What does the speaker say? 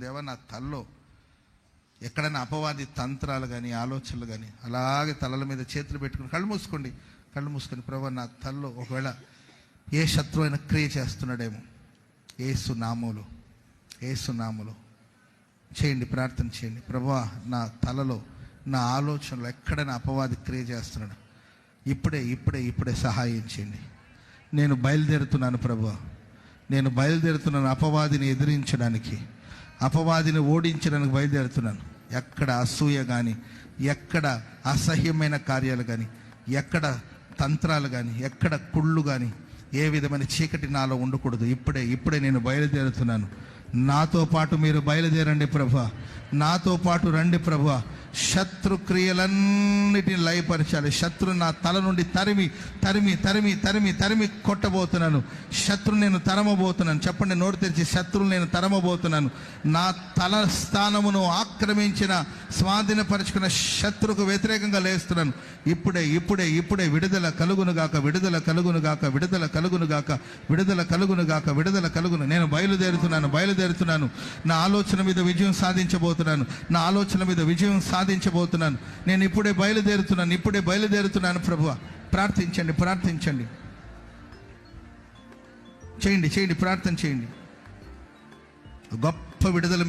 దేవ నా తల్లో ఎక్కడైనా అపవాది తంత్రాలు కానీ ఆలోచనలు కానీ అలాగే తలల మీద చేతులు పెట్టుకుని కళ్ళు మూసుకోండి. కళ్ళు మూసుకొని ప్రభా నా తల్లో ఒకవేళ ఏ శత్రు అయినా క్రియ చేస్తున్నాడేమో ఏసు నామములు ఏసు నామములు చేయండి ప్రార్థన చేయండి. ప్రభా నా తలలో నా ఆలోచనలో ఎక్కడైనా అపవాది క్రియ చేస్తున్నాడు ఇప్పుడే ఇప్పుడే ఇప్పుడే సహాయం చేయండి. నేను బయలుదేరుతున్నాను ప్రభా. నేను బయలుదేరుతున్నాను అపవాదిని ఎదిరించడానికి. అపవాదిని ఓడించడానికి బయలుదేరుతున్నాను. ఎక్కడ అసూయ కానీ ఎక్కడ అసహ్యమైన కార్యాలు కానీ ఎక్కడ తంత్రాలు కానీ ఎక్కడ కుళ్ళు కానీ ఏ విధమైన చీకటి నాలో ఉండకూడదు. ఇప్పుడే ఇప్పుడే నేను బయలుదేరుతున్నాను. నాతో పాటు మీరు బయలుదేరండి ప్రభా. నాతో పాటు రండి ప్రభా. శత్రు క్రియలన్నిటిని లయపరచాలి. శత్రు నా తల నుండి తరిమి తరిమి తరిమి తరిమి తరిమి కొట్టబోతున్నాను. శత్రు నేను తరమబోతున్నాను. చెప్పండి నోరు తెరిచి శత్రువు నేను తరమబోతున్నాను. నా తల స్థానమును ఆక్రమించిన స్వాధీనపరచుకున్న శత్రుకు వ్యతిరేకంగా లేస్తున్నాను. ఇప్పుడే ఇప్పుడే ఇప్పుడే విడుదల కలుగునుగాక విడుదల కలుగును గాక విడుదల కలుగునుగాక విడుదల కలుగును గాక విడుదల కలుగును. నేను బయలుదేరుతున్నాను బయలుదేరుతున్నాను. నా ఆలోచన మీద విజయం సాధించబోతున్నాను. నా ఆలోచన మీద విజయం సాధించబోతున్నాను నేను ఇప్పుడే బయలుదేరుతున్నాను ఇప్పుడే బయలుదేరుతున్నాను ప్రభు ప్రార్థించండి ప్రార్థించండి. చేయండి చేయండి ప్రార్థన చేయండి. గొప్ప విడుదల